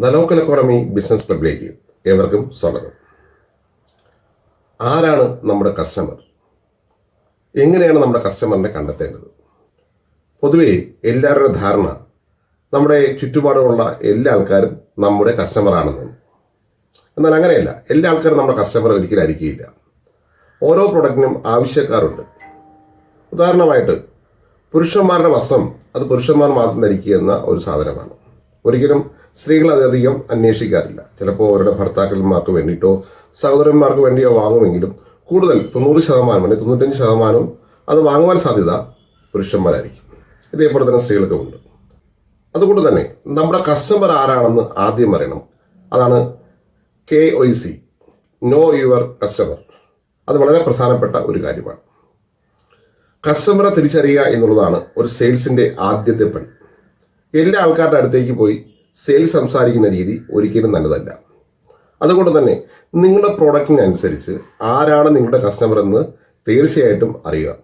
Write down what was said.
The local economy business ക്ലബിലേക്ക് ഏവർക്കും സ്വാഗതം. ആരാണ് നമ്മുടെ കസ്റ്റമർ എങ്ങനെയാണ് നമ്മുടെ കസ്റ്റമറിനെ കണ്ടെത്തേണ്ടത്? പൊതുവേ എല്ലാവരുടെ ധാരണ നമ്മുടെ ചുറ്റുപാടുമുള്ള എല്ലാ ആൾക്കാരും നമ്മുടെ കസ്റ്റമർ ആണെന്ന്. എന്നാൽ അങ്ങനെയല്ല എല്ലാ ആൾക്കാരും നമ്മുടെ കസ്റ്റമർ ഒരിക്കലും ആയിരിക്കില്ല. ഓരോ പ്രൊഡക്റ്റിനും ആവശ്യക്കാരുണ്ട്. ഉദാഹരണമായിട്ട് പുരുഷന്മാരുടെ വസ്ത്രം അത് പുരുഷന്മാർ മാത്രം ധരിക്കുക എന്ന ഒരു സാധനമാണ്. ഒരിക്കലും സ്ത്രീകൾ അതധികം അന്വേഷിക്കാറില്ല. ചിലപ്പോൾ അവരുടെ ഭർത്താക്കന്മാർക്ക് വേണ്ടിയിട്ടോ സഹോദരന്മാർക്ക് വേണ്ടിയോ വാങ്ങുമെങ്കിലും കൂടുതൽ തൊണ്ണൂറ് ശതമാനം അല്ലെങ്കിൽ തൊണ്ണൂറ്റഞ്ച് ശതമാനവും അത് വാങ്ങുവാൻ സാധ്യത പുരുഷന്മാരായിരിക്കും. ഇതേപോലെ തന്നെ സ്ത്രീകൾക്കുമുണ്ട് അതുകൊണ്ട് തന്നെ നമ്മുടെ കസ്റ്റമർ ആരാണെന്ന് ആദ്യം അറിയണം. അതാണ് K Y C know your customer അത് വളരെ പ്രധാനപ്പെട്ട ഒരു കാര്യമാണ്. കസ്റ്റമറെ തിരിച്ചറിയുക എന്നുള്ളതാണ് ഒരു സെയിൽസിന്റെ ആദ്യത്തെ പണി എല്ലാ ആൾക്കാരുടെ അടുത്തേക്ക് പോയി സെയിൽസ് സംസാരിക്കുന്ന രീതി ഒരിക്കലും നല്ലതല്ല. അതുകൊണ്ട് തന്നെ നിങ്ങളുടെ പ്രോഡക്റ്റിനനുസരിച്ച് ആരാണ് നിങ്ങളുടെ കസ്റ്റമർ എന്ന് തീർച്ചയായിട്ടും അറിയുക